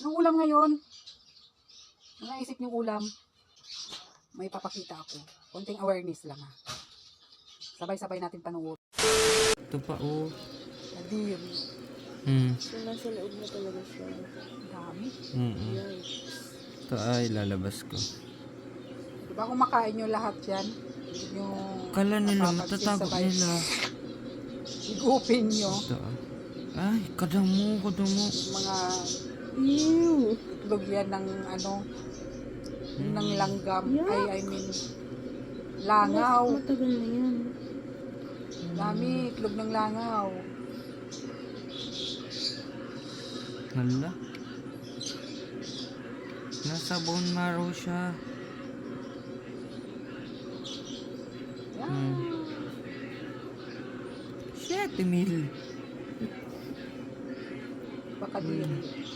Anong ulam ngayon? Naisip niyong ulam? May papakita ako. Konting awareness lang ha. Sabay-sabay natin panuot. Ito pa oh. Nadir. Hmm. So, nasa loob na talaga siya. Dami. Mm Yikes. Ito ay lalabas ko. Diba kung makain nyo lahat yan? Yung Kala nila sabay. nila. Igupin nyo. Ito ah. Ay, kadamo, kadamo. Yung mga Ew! Itlog yan ng ano, ng langgam. Yeah. Ay, I mean, langaw. Matagal na yan. Dami, itlog ng langaw. Hala. Nasa bone marrow siya. Yan. Hmm. Shit, Emil. Baka diri.